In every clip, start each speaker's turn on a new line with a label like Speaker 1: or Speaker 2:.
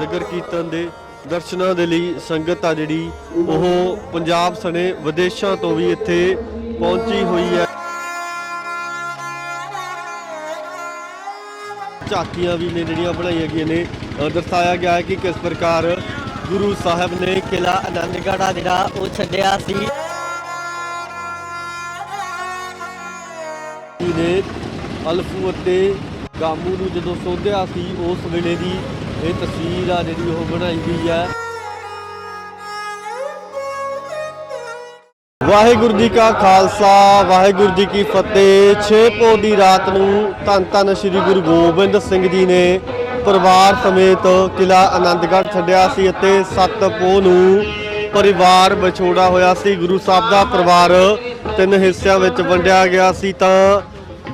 Speaker 1: ਨਗਰ ਕੀਰਤਨ ਦੇ ਦਰਸ਼ਨਾਂ ਦੇ ਲਈ ਸੰਗਤ ਆ ਜਿਹੜੀ, ਉਹ ਪੰਜਾਬ ਸਣੇ ਵਿਦੇਸ਼ਾਂ ਤੋਂ ਵੀ ਇੱਥੇ ਪਹੁੰਚੀ ਹੋਈ ਹੈ। ਝਾਕੀਆਂ ਵੀ ਨੇ ਜਿਹੜੀਆਂ ਬਣਾਈਆਂ ਗਈਆਂ ਨੇ। ਦਰਸਾਇਆ ਗਿਆ ਹੈ ਕਿ ਕਿਸ ਪ੍ਰਕਾਰ ਗੁਰੂ ਸਾਹਿਬ ਨੇ ਕਿਲਾ ਆਨੰਦਗੜ੍ਹ ਆ ਜਿਹੜਾ,
Speaker 2: ਉਹ ਛੱਡਿਆ ਸੀ।
Speaker 1: ਨੇ ਅਲਫੂ ਅਤੇ ਗਾਮੂ ਨੂੰ ਜਦੋਂ ਸੋਧਿਆ ਸੀ, ਉਸ ਵੇਲੇ ਦੀ ਇਹ ਤਸਵੀਰ ਆ ਜਿਹੜੀ ਉਹ ਬਣਾਈ ਗਈ ਹੈ ਵਾਹਿਗੁਰੂ ਜੀ ਕਾ ਖਾਲਸਾ, ਵਾਹਿਗੁਰੂ ਜੀ ਕੀ ਫਤਿਹ। 6 ਪੋ ਦੀ ਰਾਤ ਨੂੰ ਧੰਨ ਧੰਨ ਸ੍ਰੀ ਗੁਰੂ ਗੋਬਿੰਦ ਸਿੰਘ ਜੀ ਨੇ ਪਰਿਵਾਰ ਸਮੇਤ ਕਿਲਾ ਆਨੰਦਗੜ੍ਹ ਛੱਡਿਆ ਸੀ ਅਤੇ 7 ਪੋ ਨੂੰ ਪਰਿਵਾਰ ਵਿਛੋੜਾ ਹੋਇਆ ਸੀ। ਗੁਰੂ ਸਾਹਿਬ ਦਾ ਪਰਿਵਾਰ ਤਿੰਨ ਹਿੱਸਿਆਂ ਵਿੱਚ ਵੰਡਿਆ ਗਿਆ ਸੀ ਤਾਂ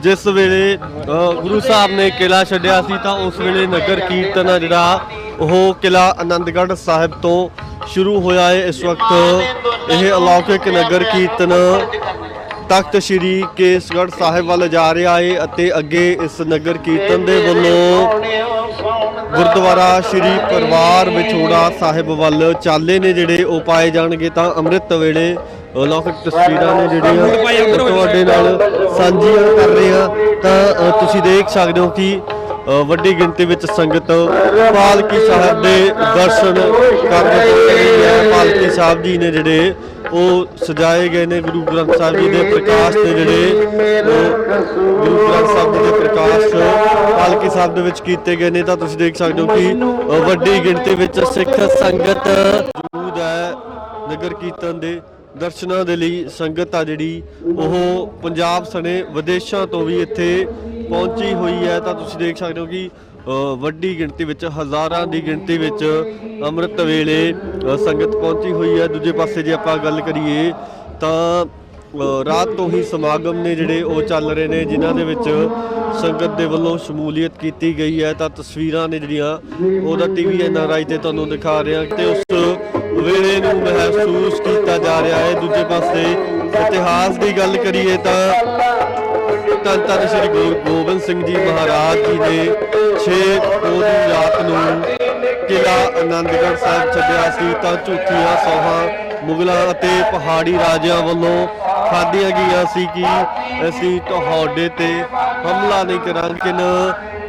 Speaker 1: ਜਿਸ ਵੇਲੇ ਗੁਰੂ ਸਾਹਿਬ ਨੇ ਕਿਲਾ ਛੱਡਿਆ ਸੀ ਤਾਂ ਉਸ ਵੇਲੇ ਨਗਰ ਕੀਰਤਨ ਆ ਜਿਹੜਾ, ਉਹ ਕਿਲਾ ਆਨੰਦਗੜ੍ਹ ਸਾਹਿਬ ਤੋਂ ਸ਼ੁਰੂ ਹੋਇਆ ਹੈ ਇਸ ਵਕਤ ਇਹ ਅਲੌਕਿਕ ਨਗਰ ਕੀਰਤਨ ਤਖਤ ਸ੍ਰੀ ਕੇਸਗੜ੍ਹ ਸਾਹਿਬ ਵੱਲ ਜਾ ਰਿਹਾ ਹੈ ਅਤੇ ਅੱਗੇ ਇਸ ਨਗਰ ਕੀਰਤਨ ਦੇ ਵੱਲੋਂ ਗੁਰਦੁਆਰਾ ਸ੍ਰੀ ਪਰਿਵਾਰ ਵਿਛੋੜਾ ਸਾਹਿਬ ਵੱਲ ਚਾਲੇ ਨੇ ਜਿਹੜੇ ਉਹ ਪਾਏ ਜਾਣਗੇ ਤਾਂ ਅੰਮ੍ਰਿਤ ਵੇਲੇ ਅਲੌਕਿਕ ਤਸਵੀਰਾਂ ਨੇ ਜਿਹੜੀਆਂ ਤੁਹਾਡੇ ਨਾਲ ਸਾਂਝੀਆਂ ਕਰ ਰਹੇ ਹਾਂ ਤਾਂ ਤੁਸੀਂ ਦੇਖ ਸਕਦੇ ਹੋ ਕਿ ਵੱਡੀ ਗਿਣਤੀ ਵਿੱਚ ਸੰਗਤ ਪਾਲਕੀ ਸਾਹਿਬ ਦੇ ਦਰਸ਼ਨ ਕਰਨ ਹੈ ਪਾਲਕੀ ਸਾਹਿਬ ਜੀ ਨੇ ਜਿਹੜੇ ਉਹ ਸਜਾਏ ਗਏ ਨੇ ਗੁਰੂ ਗ੍ਰੰਥ ਸਾਹਿਬ ਜੀ ਦੇ ਪ੍ਰਕਾਸ਼ ਤੇ ਜਿਹੜੇ ਗੁਰੂ ਗ੍ਰੰਥ ਸਾਹਿਬ ਜੀ ਦੇ ਪ੍ਰਕਾਸ਼ ਪਾਲਕੀ ਸਾਹਿਬ ਦੇ ਵਿੱਚ ਕੀਤੇ ਗਏ ਨੇ ਤਾਂ ਤੁਸੀਂ ਦੇਖ ਸਕਦੇ ਹੋ ਕਿ ਵੱਡੀ ਗਿਣਤੀ ਵਿੱਚ ਸਿੱਖ ਸੰਗਤ ਮੌਜੂਦ ਹੈ ਨਗਰ ਕੀਰਤਨ ਦੇ ਦਰਸ਼ਨਾਂ ਦੇ ਲਈ ਸੰਗਤ ਆ ਜਿਹੜੀ, ਉਹ ਪੰਜਾਬ ਸਣੇ ਵਿਦੇਸ਼ਾਂ ਤੋਂ ਵੀ ਇੱਥੇ ਪਹੁੰਚੀ ਹੋਈ ਹੈ। ਤਾਂ ਤੁਸੀਂ ਦੇਖ ਸਕਦੇ ਹੋ ਕਿ ਵੱਡੀ ਗਿਣਤੀ ਵਿੱਚ, ਹਜ਼ਾਰਾਂ ਦੀ ਗਿਣਤੀ ਵਿੱਚ ਅੰਮ੍ਰਿਤ ਵੇਲੇ ਸੰਗਤ ਪਹੁੰਚੀ ਹੋਈ ਹੈ। ਦੂਜੇ ਪਾਸੇ ਜੇ ਆਪਾਂ ਗੱਲ ਕਰੀਏ, ਤਾਂ ਰਾਤ ਤੋਂ ਹੀ ਸਮਾਗਮ ਨੇ ਜਿਹੜੇ ਉਹ ਚੱਲ ਰਹੇ ਨੇ, ਜਿਨ੍ਹਾਂ ਦੇ ਵਿੱਚ ਸੰਗਤ ਦੇ ਵੱਲੋਂ ਸ਼ਮੂਲੀਅਤ ਕੀਤੀ ਗਈ ਹੈ। ਤਾਂ ਤਸਵੀਰਾਂ ਨੇ ਜਿਹੜੀਆਂ, ਉਹਦਾ ਟੀਵੀ ਐਨਆਰਆਈ ਤੇ ਤੁਹਾਨੂੰ ਦਿਖਾ ਰਹੇ ਹਾਂ ਤੇ ਉਸ ਵੇਲੇ ਨੂੰ ਮਹਿਸੂਸ ਕੀਤਾ ਜਾ ਰਿਹਾ ਹੈ। ਦੂਜੇ ਪਾਸੇ ਇਤਿਹਾਸ ਦੀ ਗੱਲ ਕਰੀਏ ਤਾਂ ਧੰਨ ਧੰਨ ਸ੍ਰੀ ਗੁਰੂ ਗੋਬਿੰਦ ਸਿੰਘ ਜੀ ਮਹਾਰਾਜ ਜੀ ਨੇ 6 ਪੋਹ ਦੀ ਰਾਤ ਨੂੰ ਕਿਲਾ ਆਨੰਦਗੜ੍ਹ ਸਾਹਿਬ ਛੱਡਿਆ ਸੀ। ਤਾਂ ਝੂਠੀਆਂ ਸੋਹਾਂ, ਮੁਗਲਾਂ ਅਤੇ ਪਹਾੜੀ ਰਾਜਿਆਂ ਵੱਲੋਂ ਖਾਧੀਆਂ ਗਈਆਂ ਸੀ ਕਿ ਅਸੀਂ ਤੁਹਾਡੇ ਤੇ ਹਮਲਾ ਨਹੀਂ ਕਰਾਂਗੇ। ਲੇਕਿਨ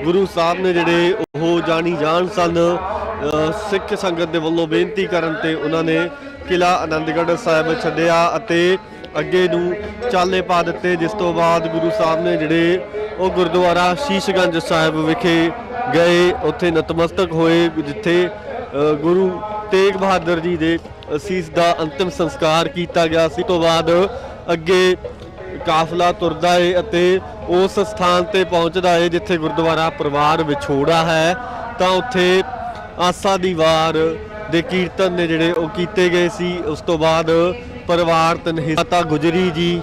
Speaker 1: ਗੁਰੂ ਸਾਹਿਬ ਨੇ ਜਿਹੜੇ ਉਹ ਜਾਣੀ ਜਾਣ ਸਨ। ਸਿੱਖ ਸੰਗਤ ਦੇ ਵੱਲੋਂ ਬੇਨਤੀ ਕਰਨ ਤੇ ਉਹਨਾਂ ਨੇ ਕਿਲਾ ਆਨੰਦਗੜ੍ਹ ਸਾਹਿਬ ਛੱਡਿਆ ਅਤੇ ਅੱਗੇ ਨੂੰ ਚਾਲੇ ਪਾ ਦਿੱਤੇ। ਜਿਸ ਤੋਂ ਬਾਅਦ ਗੁਰੂ ਸਾਹਿਬ ਨੇ ਜਿਹੜੇ ਉਹ ਗੁਰਦੁਆਰਾ ਸ਼ੀਸ਼ਗੰਜ ਸਾਹਿਬ ਵਿਖੇ ਗਏ, ਉੱਥੇ ਨਤਮਸਤਕ ਹੋਏ, ਜਿੱਥੇ ਗੁਰੂ ਤੇਗ ਬਹਾਦਰ ਜੀ ਦੇ ਅਸੀਸ ਦਾ ਅੰਤਿਮ ਸੰਸਕਾਰ ਕੀਤਾ ਗਿਆ ਸੀ। ਤੋਂ ਬਾਅਦ ਅੱਗੇ ਕਾਫਲਾ ਤੁਰਦਾ ਏ ਅਤੇ ਉਸ ਸਥਾਨ ਤੇ ਪਹੁੰਚਦਾ ਏ, ਜਿੱਥੇ ਗੁਰਦੁਆਰਾ ਪਰਿਵਾਰ ਵਿਛੋੜਾ ਹੈ। ਤਾਂ ਉੱਥੇ ਆਸਾ ਦੀ ਵਾਰ ਦੇ ਕੀਰਤਨ ਨੇ ਜਿਹੜੇ ਉਹ ਕੀਤੇ ਗਏ ਸੀ, ਉਸ ਤੋਂ ਬਾਅਦ ਪਰਿਵਾਰ ਤਨਹਿਤਾ ਗੁਜਰੀ ਜੀ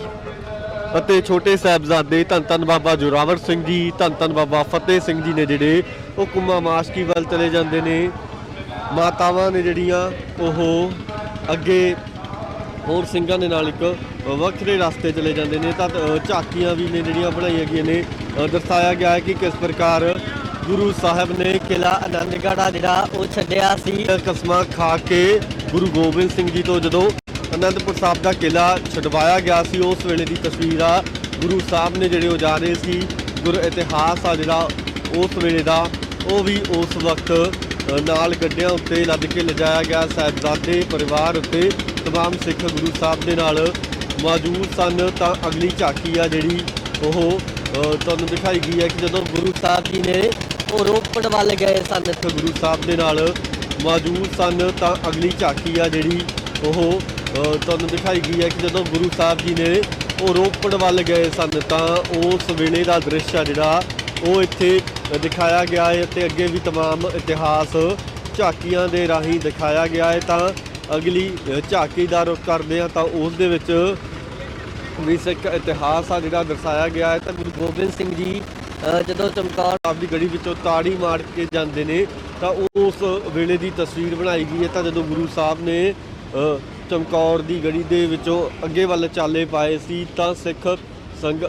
Speaker 1: ਅਤੇ ਛੋਟੇ ਸਾਹਿਬਜ਼ਾਦੇ ਧੰਨ ਧੰਨ ਬਾਬਾ ਜੋਰਾਵਰ ਸਿੰਘ ਜੀ, ਧੰਨ ਧੰਨ ਬਾਬਾ ਫਤਿਹ ਸਿੰਘ ਜੀ ਨੇ ਜਿਹੜੇ ਉਹ ਕੁੰਮਾ ਮਾਸ਼ਕੀ ਵੱਲ ਚਲੇ ਜਾਂਦੇ ਨੇ। ਮਾਤਾਵਾਂ ਨੇ ਜਿਹੜੀਆਂ ਉਹ ਅੱਗੇ ਹੋਰ ਸਿੰਘਾਂ ਦੇ ਨਾਲ ਇੱਕ ਵੱਖਰੇ ਰਸਤੇ ਚਲੇ ਜਾਂਦੇ ਨੇ। ਤਾਂ ਝਾਕੀਆਂ ਵੀ ਨੇ ਜਿਹੜੀਆਂ ਬਣਾਈਆਂ ਗਈਆਂ ਨੇ। ਦਰਸਾਇਆ ਗਿਆ ਹੈ ਕਿ ਕਿਸ ਪ੍ਰਕਾਰ ਗੁਰੂ ਸਾਹਿਬ ਨੇ ਕਿਲਾ
Speaker 2: ਆਨੰਦਗੜ੍ਹ ਆ ਜਿਹੜਾ ਉਹ ਛੱਡਿਆ ਸੀ।
Speaker 1: ਕਸਮਾਂ ਖਾ ਕੇ ਗੁਰੂ ਗੋਬਿੰਦ ਸਿੰਘ ਜੀ ਤੋਂ ਜਦੋਂ ਅਨੰਦਪੁਰ ਸਾਹਿਬ ਦਾ ਕਿਲਾ ਛਡਵਾਇਆ ਗਿਆ ਸੀ, ਉਸ ਵੇਲੇ ਦੀ ਤਸਵੀਰ ਆ। ਗੁਰੂ ਸਾਹਿਬ ਨੇ ਜਿਹੜੇ ਉਹ ਜਾ ਰਹੇ ਸੀ, ਗੁਰ ਇਤਿਹਾਸ ਆ ਜਿਹੜਾ ਉਸ ਵੇਲੇ ਦਾ, ਉਹ ਵੀ ਉਸ ਵਕਤ ਨਾਲ ਗੱਡਿਆਂ ਉੱਤੇ ਲੱਦ ਕੇ ਲਿਜਾਇਆ ਗਿਆ। ਸਾਹਿਬਜ਼ਾਦੇ ਪਰਿਵਾਰ ਉੱਤੇ ਤਮਾਮ ਸਿੱਖ ਗੁਰੂ ਸਾਹਿਬ ਦੇ ਨਾਲ ਮੌਜੂਦ ਸਨ। ਤਾਂ ਅਗਲੀ ਝਾਕੀ ਆ ਜਿਹੜੀ ਉਹ ਤੁਹਾਨੂੰ ਦਿਖਾਈ ਗਈ ਹੈ ਕਿ ਜਦੋਂ ਗੁਰੂ
Speaker 2: ਸਾਹਿਬ ਜੀ ਨੇ ਉਹ ਰੋਪੜ ਵੱਲ ਗਏ ਸਨ
Speaker 1: ਸਿੱਖ ਗੁਰੂ ਸਾਹਿਬ ਦੇ ਨਾਲ ਮੌਜੂਦ ਸਨ ਤਾਂ ਅਗਲੀ ਝਾਕੀ ਆ ਜਿਹੜੀ ਉਹ ਅ, ਤੁਹਾਨੂੰ ਦਿਖਾਈ ਗਈ ਹੈ ਕਿ ਜਦੋਂ ਗੁਰੂ ਸਾਹਿਬ ਜੀ ਨੇ ਉਹ ਰੋਪੜ ਵੱਲ ਗਏ ਸਨ ਤਾਂ ਉਸ ਵੇਲੇ ਦਾ ਦ੍ਰਿਸ਼ ਆ ਜਿਹੜਾ ਉਹ ਇੱਥੇ ਦਿਖਾਇਆ ਗਿਆ ਹੈ ਤੇ ਅੱਗੇ ਵੀ तमाम ਇਤਿਹਾਸ ਝਾਕੀਆਂ ਦੇ ਰਾਹੀਂ ਦਿਖਾਇਆ ਗਿਆ ਹੈ ਤਾਂ ਅਗਲੀ ਅ, ਝਾਕੀ ਦਾ ਰੁਖ ਕਰਦੇ ਆ ਤਾਂ ਉਸ ਦੇ ਵਿੱਚ ਵੀ ਸਿੱਖ ਇਤਿਹਾਸ ਆ ਜਿਹੜਾ ਦਰਸਾਇਆ ਗਿਆ ਹੈ ਤਾਂ ਗੁਰੂ
Speaker 2: ਗੋਬਿੰਦ ਸਿੰਘ ਜੀ ਅ, ਜਦੋਂ ਚਮਕੌਰ
Speaker 1: ਸਾਹਿਬ ਦੀ ਗੜੀ ਵਿੱਚੋਂ ਤਾੜੀ ਮਾਰ ਕੇ ਜਾਂਦੇ ਨੇ, ਤਾਂ ਉਸ ਵੇਲੇ ਦੀ ਤਸਵੀਰ ਬਣਾਈ ਗਈ ਹੈ। ਤਾਂ ਜਦੋਂ ਗੁਰੂ ਸਾਹਿਬ ਨੇ ਚਮਕੌਰ ਦੀ ਗੜੀ ਦੇ ਵਿੱਚੋਂ ਅੱਗੇ ਵੱਲ ਚਾਲੇ ਪਾਏ ਸੀ, ਤਾਂ ਸਿੱਖ ਸੰਗ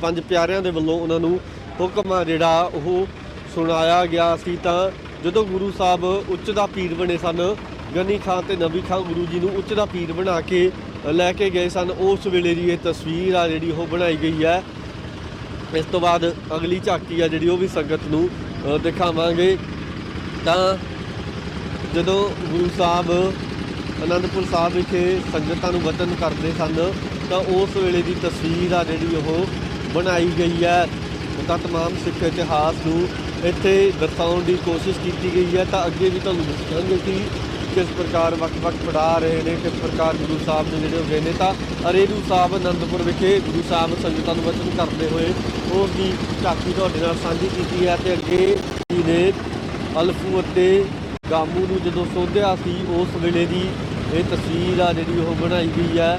Speaker 1: ਪੰਜ ਪਿਆਰਿਆਂ ਦੇ ਵੱਲੋਂ ਉਹਨਾਂ ਨੂੰ ਹੁਕਮ ਆ ਜਿਹੜਾ ਉਹ ਸੁਣਾਇਆ ਗਿਆ ਸੀ। ਤਾਂ ਜਦੋਂ ਗੁਰੂ ਸਾਹਿਬ ਉੱਚ ਦਾ ਪੀਰ ਬਣੇ ਸਨ, ਗਨੀ ਖਾਨ ਤੇ ਨਬੀ ਖਾਨ ਗੁਰੂ ਜੀ ਨੂੰ ਉੱਚ ਦਾ ਪੀਰ ਬਣਾ ਕੇ ਲੈ ਕੇ ਗਏ ਸਨ, ਉਸ ਵੇਲੇ ਦੀ ਇਹ ਤਸਵੀਰ ਆ ਜਿਹੜੀ ਉਹ ਬਣਾਈ ਗਈ ਹੈ। ਇਸ ਤੋਂ ਬਾਅਦ ਅਗਲੀ ਝਾਕੀ ਆ ਜਿਹੜੀ ਉਹ ਵੀ ਸੰਗਤ ਨੂੰ ਦਿਖਾਵਾਂਗੇ। ਤਾਂ ਜਦੋਂ ਗੁਰੂ ਸਾਹਿਬ ਅਨੰਦਪੁਰ ਸਾਹਿਬ ਵਿਖੇ ਸੰਗਤਾਂ ਨੂੰ ਵਤਨ ਕਰਦੇ ਸਨ, ਤਾਂ ਉਸ ਵੇਲੇ ਦੀ ਤਸਵੀਰ ਆ ਜਿਹੜੀ ਉਹ ਬਣਾਈ ਗਈ ਹੈ। ਤਾਂ ਤਮਾਮ ਸਿੱਖ ਇਤਿਹਾਸ ਨੂੰ ਇੱਥੇ ਦਰਸਾਉਣ ਦੀ ਕੋਸ਼ਿਸ਼ ਕੀਤੀ ਗਈ ਹੈ। ਤਾਂ ਅੱਗੇ ਵੀ ਤੁਹਾਨੂੰ ਦੱਸਾਂਗੇ ਕਿ ਕਿਸ ਪ੍ਰਕਾਰ ਵੱਖ-ਵੱਖ ਪੜਾ ਰਹੇ ਨੇ, ਕਿਸ ਪ੍ਰਕਾਰ ਗੁਰੂ ਸਾਹਿਬ ਦੇ ਜਿਹੜੇ ਹੋ ਗਏ ਨੇ, ਤਾਂ ਅਰੇਰੂ ਸਾਹਿਬ ਅਨੰਦਪੁਰ ਵਿਖੇ ਗੁਰੂ ਸਾਹਿਬ ਸੰਗਤਾਂ ਨੂੰ ਵਚਨ ਕਰਦੇ ਹੋਏ ਉਹ ਦੀ ਝਾਕੀ ਤੁਹਾਡੇ ਨਾਲ ਸਾਂਝੀ ਕੀਤੀ ਹੈ ਤੇ ਅੱਗੇ ਜੀ ਨੇ ਅਲਫੂ ਅਤੇ ਗਾਮੂ ਨੂੰ ਜਦੋਂ ਸੋਧਿਆ ਸੀ, ਉਸ ਵੇਲੇ ਦੀ ਇਹ ਤਸਵੀਰ ਆ ਜਿਹੜੀ ਉਹ ਬਣਾਈ ਗਈ ਹੈ।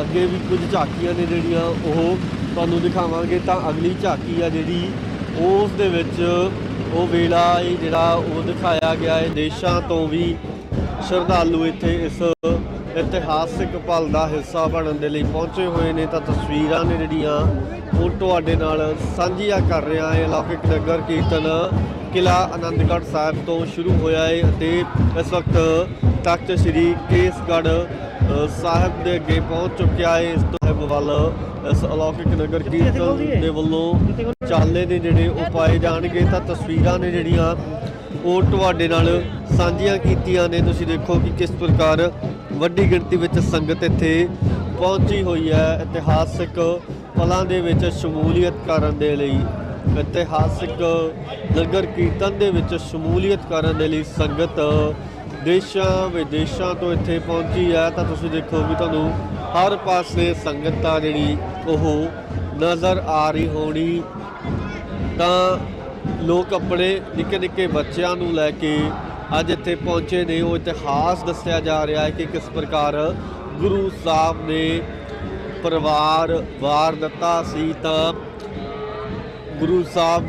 Speaker 1: ਅੱਗੇ ਵੀ ਕੁਝ ਝਾਕੀਆਂ ਨੇ ਜਿਹੜੀਆਂ ਉਹ ਤੁਹਾਨੂੰ ਦਿਖਾਵਾਂਗੇ, ਤਾਂ ਅਗਲੀ ਝਾਕੀ ਆ ਜਿਹੜੀ ਉਸ ਦੇ ਵਿੱਚ ਉਹ ਵੇਲਾ ਇਹ ਜਿਹੜਾ ਉਹ ਦਿਖਾਇਆ ਗਿਆ ਹੈ, ਦੇਸ਼ਾਂ ਤੋਂ ਵੀ ਸ਼ਰਧਾਲੂ ਇੱਥੇ ਇਸ ਇਤਿਹਾਸਿਕ ਪਲ ਦਾ ਹਿੱਸਾ ਬਣਨ ਦੇ ਲਈ ਪਹੁੰਚੇ ਹੋਏ ਨੇ ਤਾਂ ਤਸਵੀਰਾਂ ਨੇ ਜਿਹੜੀਆਂ ਉਹ ਤੁਹਾਡੇ ਨਾਲ ਸਾਂਝੀਆਂ ਕਰ ਰਿਹਾ ਹੈ। ਅਲੌਕਿਕ ਨਗਰ ਕੀਰਤਨ ਕਿਲਾ ਆਨੰਦਗੜ੍ਹ ਸਾਹਿਬ ਤੋਂ ਸ਼ੁਰੂ ਹੋਇਆ ਹੈ ਅਤੇ ਇਸ ਵਕਤ ਤਖਤ ਸ੍ਰੀ ਕੇਸਗੜ੍ਹ ਸਾਹਿਬ ਦੇ ਅੱਗੇ ਪਹੁੰਚ ਚੁੱਕਿਆ ਹੈ ਇਸ ਤੋਂ ਵੱਲ ਇਸ ਅਲੌਕਿਕ ਨਗਰ ਕੀਰਤਨ ਦੇ ਵੱਲੋਂ ਚਾਲੇ ਨੇ ਜਿਹੜੇ ਉਹ ਪਾਏ ਜਾਣਗੇ ਤਾਂ ਤਸਵੀਰਾਂ ਨੇ ਜਿਹੜੀਆਂ ਉਹ ਤੁਹਾਡੇ ਨਾਲ ਸਾਂਝੀਆਂ ਕੀਤੀਆਂ ਨੇ। ਤੁਸੀਂ ਦੇਖੋ ਕਿ ਕਿਸ ਪ੍ਰਕਾਰ ਵੱਡੀ ਗਿਣਤੀ ਵਿੱਚ ਸੰਗਤ ਇੱਥੇ ਪਹੁੰਚੀ ਹੋਈ ਹੈ। ਇਤਿਹਾਸਿਕ ਪਲਾਂ ਦੇ ਵਿੱਚ ਸ਼ਮੂਲੀਅਤ ਕਰਨ ਦੇ ਲਈ, ਇਤਿਹਾਸਿਕ ਨਗਰ ਕੀਰਤਨ ਦੇ ਵਿੱਚ ਸ਼ਮੂਲੀਅਤ ਕਰਨ ਦੇ ਲਈ ਸੰਗਤ ਦੇਸ਼ਾਂ ਵਿਦੇਸ਼ਾਂ ਤੋਂ ਇੱਥੇ ਪਹੁੰਚੀ ਹੈ। ਤਾਂ ਤੁਸੀਂ ਦੇਖੋ ਵੀ ਤੁਹਾਨੂੰ ਹਰ ਪਾਸੇ ਸੰਗਤ ਆ ਜਿਹੜੀ ਉਹ ਨਜ਼ਰ ਆ ਰਹੀ ਹੋਣੀ। ਤਾਂ ਲੋਕ ਆਪਣੇ ਨਿੱਕੇ ਨਿੱਕੇ ਬੱਚਿਆਂ ਨੂੰ ਲੈ ਕੇ ਅੱਜ ਇੱਥੇ ਪਹੁੰਚੇ ਨੇ। ਉਹ ਇਤਿਹਾਸ ਦੱਸਿਆ ਜਾ ਰਿਹਾ ਹੈ ਕਿ ਕਿਸ ਪ੍ਰਕਾਰ ਗੁਰੂ ਸਾਹਿਬ ਨੇ ਪਰਿਵਾਰ ਵਾਰ ਦਿੱਤਾ ਸੀ ਤਾਂ ਗੁਰੂ ਸਾਹਿਬ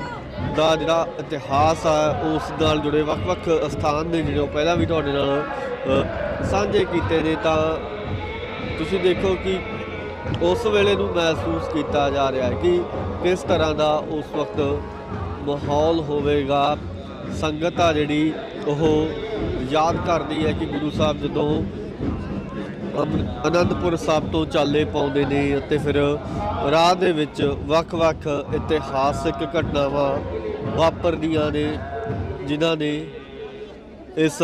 Speaker 1: ਦਾ ਜਿਹੜਾ ਇਤਿਹਾਸ ਆ, ਉਸ ਨਾਲ ਜੁੜੇ ਵੱਖ-ਵੱਖ ਸਥਾਨ ਨੇ ਜਿਹੜੇ ਉਹ ਪਹਿਲਾਂ ਵੀ ਤੁਹਾਡੇ ਨਾਲ ਸਾਂਝੇ ਕੀਤੇ ਨੇ। ਤਾਂ ਤੁਸੀਂ ਦੇਖੋ ਕਿ ਉਸ ਵੇਲੇ ਨੂੰ ਮਹਿਸੂਸ ਕੀਤਾ ਜਾ ਰਿਹਾ ਹੈ ਕਿ ਕਿਸ ਤਰ੍ਹਾਂ ਦਾ ਉਸ ਵਕਤ ਮਾਹੌਲ ਹੋਵੇਗਾ। ਸੰਗਤ ਆ ਜਿਹੜੀ, ਉਹ ਯਾਦ ਕਰਦੀ ਹੈ ਕਿ ਗੁਰੂ ਸਾਹਿਬ ਜਦੋਂ ਅਮ- ਅਨੰਦਪੁਰ ਸਾਹਿਬ ਤੋਂ ਚਾਲੇ ਪਾਉਂਦੇ ਨੇ ਅਤੇ ਫਿਰ ਰਾਹ ਦੇ ਵਿੱਚ ਵੱਖ-ਵੱਖ ਇਤਿਹਾਸਿਕ ਘਟਨਾਵਾਂ ਵਾਪਰਦੀਆਂ ਨੇ, ਜਿਨ੍ਹਾਂ ਨੇ ਇਸ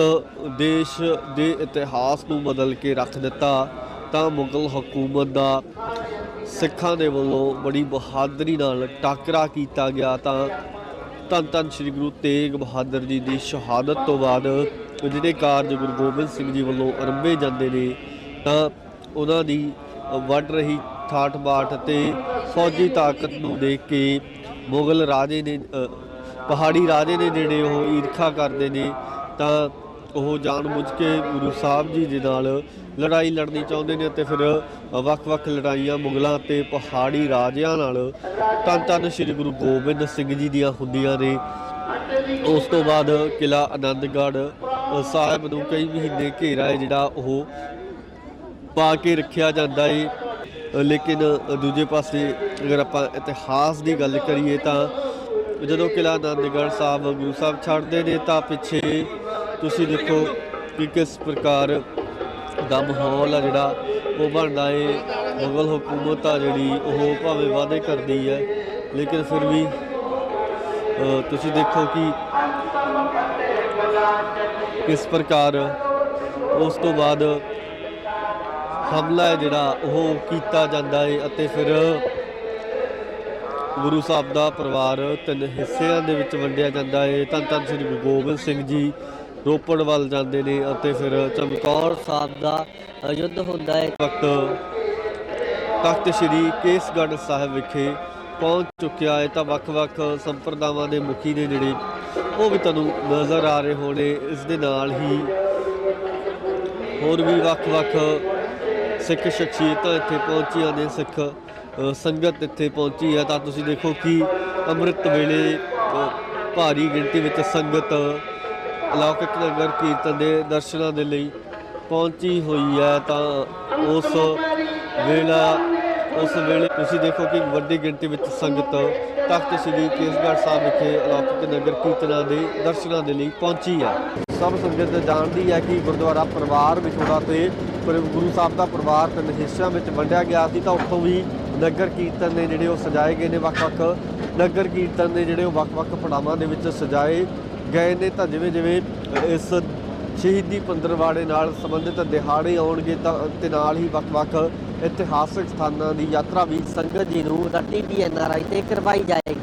Speaker 1: ਦੇਸ਼ ਦੇ ਇਤਿਹਾਸ ਨੂੰ ਬਦਲ ਕੇ ਰੱਖ ਦਿੱਤਾ, ਤਾਂ ਮੁਗਲ ਹਕੂਮਤ ਦਾ ਸਿੱਖਾਂ ਦੇ ਵੱਲੋਂ ਬੜੀ ਬਹਾਦਰੀ ਨਾਲ ਟਾਕਰਾ ਕੀਤਾ ਗਿਆ, ਤਾਂ ਧੰਨ ਧੰਨ ਸ੍ਰੀ ਗੁਰੂ ਤੇਗ ਬਹਾਦਰ ਜੀ ਦੀ ਸ਼ਹਾਦਤ ਤੋਂ ਬਾਅਦ ਜਿਹੜੇ ਕਾਰਜ ਗੁਰੂ ਗੋਬਿੰਦ ਸਿੰਘ ਜੀ ਵੱਲੋਂ ਆਰੰਭੇ ਜਾਂਦੇ ਨੇ, ਤਾਂ ਉਹਨਾਂ ਦੀ ਵੱਢ ਰਹੀ ਠਾਠ ਬਾਠ ਅਤੇ ਫੌਜੀ ਤਾਕਤ ਨੂੰ ਦੇਖ ਕੇ ਮੁਗਲ ਰਾਜੇ ਨੇ ਪਹਾੜੀ ਰਾਜੇ ਨੇ ਜਿਹੜੇ ਉਹ ਈਰਖਾ ਕਰਦੇ ਨੇ, ਤਾਂ ਉਹ ਜਾਣਬੁੱਝ ਕੇ ਗੁਰੂ ਸਾਹਿਬ ਜੀ ਦੇ ਨਾਲ ਲੜਾਈ ਲੜਨੀ ਚਾਹੁੰਦੇ ਨੇ ਅਤੇ ਫਿਰ ਵੱਖ-ਵੱਖ ਲੜਾਈਆਂ, ਮੁਗਲਾਂ ਤੇ ਪਹਾੜੀ ਰਾਜਿਆਂ ਨਾਲ ਧੰਨ ਧੰਨ ਸ੍ਰੀ ਗੁਰੂ ਗੋਬਿੰਦ ਸਿੰਘ ਜੀ ਦੀਆਂ ਹੁੰਦੀਆਂ ਨੇ। ਉਸ ਤੋਂ ਬਾਅਦ ਕਿਲਾ ਆਨੰਦਗੜ੍ਹ ਸਾਹਿਬ ਨੂੰ ਕਈ ਮਹੀਨੇ ਘੇਰਾ ਹੈ, ਜਿਹੜਾ ਉਹ ਪਾ ਕੇ ਰੱਖਿਆ ਜਾਂਦਾ ਏ। ਲੇਕਿਨ ਦੂਜੇ ਪਾਸੇ ਅਗਰ ਆਪਾਂ ਇਤਿਹਾਸ ਦੀ ਗੱਲ ਕਰੀਏ ਤਾਂ ਜਦੋਂ ਕਿਲਾ ਆਨੰਦਗੜ੍ਹ ਸਾਹਿਬ ਗੁਰੂ ਸਾਹਿਬ ਛੱਡਦੇ ਨੇ ਤਾਂ ਪਿੱਛੇ ਤੁਸੀਂ ਦੇਖੋ ਕਿ ਕਿਸ ਪ੍ਰਕਾਰ ਦਾ ਮਾਹੌਲ ਆ ਜਿਹੜਾ, ਉਹ ਬਣਦਾ ਏ। ਮੁਗਲ ਹਕੂਮਤ ਆ ਜਿਹੜੀ, ਉਹ ਭਾਵੇਂ ਵਾਅਦੇ ਕਰਦੀ ਹੈ ਲੇਕਿਨ ਫਿਰ ਵੀ ਤੁਸੀਂ ਦੇਖੋ ਕਿ ਕਿਸ ਪ੍ਰਕਾਰ ਉਸ ਤੋਂ ਬਾਅਦ ਹਮਲਾ ਹੈ ਜਿਹੜਾ, ਉਹ ਕੀਤਾ ਜਾਂਦਾ ਹੈ ਅਤੇ ਫਿਰ ਗੁਰੂ ਸਾਹਿਬ ਦਾ ਪਰਿਵਾਰ ਤਿੰਨ ਹਿੱਸਿਆਂ ਦੇ ਵਿੱਚ ਵੰਡਿਆ ਜਾਂਦਾ ਹੈ ਧੰਨ ਧੰਨ ਸ੍ਰੀ ਗੁਰੂ ਗੋਬਿੰਦ ਸਿੰਘ ਜੀ ਰੋਪੜ ਵੱਲ ਜਾਂਦੇ ਨੇ ਅਤੇ ਫਿਰ ਚਮਕੌਰ
Speaker 2: ਸਾਹਿਬ ਦਾ ਯੁੱਧ ਹੁੰਦਾ ਹੈ।
Speaker 1: ਵਕਤ ਤਖਤ ਸ੍ਰੀ ਕੇਸਗੜ੍ਹ ਸਾਹਿਬ ਵਿਖੇ ਪਹੁੰਚ ਚੁੱਕਿਆ ਹੈ ਤਾਂ ਵੱਖ-ਵੱਖ ਸੰਪਰਦਾਵਾਂ ਦੇ ਮੁਖੀ ਨੇ ਜਿਹੜੇ, ਉਹ ਵੀ ਤੁਹਾਨੂੰ ਨਜ਼ਰ ਆ ਰਹੇ ਹੋਣੇ। ਇਸ ਦੇ ਨਾਲ ਹੀ ਹੋਰ ਵੀ ਵੱਖ-ਵੱਖ ਸਿੱਖ ਸ਼ਖਸੀਅਤਾਂ ਇੱਥੇ ਪਹੁੰਚੀਆਂ ਨੇ, ਸਿੱਖ ਸੰਗਤ ਇੱਥੇ ਪਹੁੰਚੀ ਹੈ। ਤਾਂ ਤੁਸੀਂ ਦੇਖੋ ਕਿ ਅੰਮ੍ਰਿਤ ਵੇਲੇ ਭਾਰੀ ਗਿਣਤੀ ਵਿੱਚ ਸੰਗਤ ਅਲੌਕਿਕ ਨਗਰ ਕੀਰਤਨ ਦੇ ਦਰਸ਼ਨਾਂ ਦੇ ਲਈ ਪਹੁੰਚੀ ਹੋਈ ਹੈ ਤਾਂ ਉਸ ਵੇਲਾ, ਉਸ ਵੇਲੇ ਤੁਸੀਂ ਦੇਖੋ ਕਿ ਵੱਡੀ ਗਿਣਤੀ ਵਿੱਚ ਸੰਗਤ ਤਖਤ ਸ੍ਰੀ ਕੇਸਗੜ੍ਹ ਸਾਹਿਬ ਵਿਖੇ ਅਲੌਕਿਕ ਨਗਰ ਕੀਰਤਨਾਂ ਦੇ ਦਰਸ਼ਨਾਂ ਦੇ ਲਈ ਪਹੁੰਚੀ ਹੈ। ਸਭ ਸੰਗਤ ਜਾਣਦੀ ਹੈ ਕਿ ਗੁਰਦੁਆਰਾ ਪਰਿਵਾਰ ਵਿਛੋੜਾ ਤੇ ਪਰ- ਗੁਰੂ ਸਾਹਿਬ ਦਾ ਪਰਿਵਾਰ ਤਿੰਨ ਹਿੱਸਿਆਂ ਵਿੱਚ ਵੰਡਿਆ ਗਿਆ ਸੀ ਤਾਂ ਉੱਥੋਂ ਵੀ ਨਗਰ ਕੀਰਤਨ ਨੇ ਜਿਹੜੇ ਉਹ ਸਜਾਏ ਗਏ ਨੇ ਵੱਖ-ਵੱਖ। ਨਗਰ ਕੀਰਤਨ ਨੇ ਜਿਹੜੇ ਉਹ ਵੱਖ-ਵੱਖ ਪੜਾਵਾਂ ਦੇ ਵਿੱਚ ਸਜਾਏ ਗਏ ਨੇ ਤਾਂ ਜਿਵੇਂ ਜਿਵੇਂ ਇਸ ਸ਼ਹੀਦੀ ਪੰਦਰਵਾੜੇ ਨਾਲ ਸੰਬੰਧਿਤ ਦਿਹਾੜੇ ਆਉਣਗੇ ਤਾਂ ਤੇ ਨਾਲ ਹੀ ਵੱਖ-ਵੱਖ ਇਤਿਹਾਸਕ ਸਥਾਨਾਂ ਦੀ ਯਾਤਰਾ ਵੀ ਸੰਗਤ ਜੀ ਨੂੰ
Speaker 2: ਦਾ ਟੀਵੀ ਐਨਆਰਆਈ ਤੇ ਕਰਵਾਈ ਜਾਏਗੀ।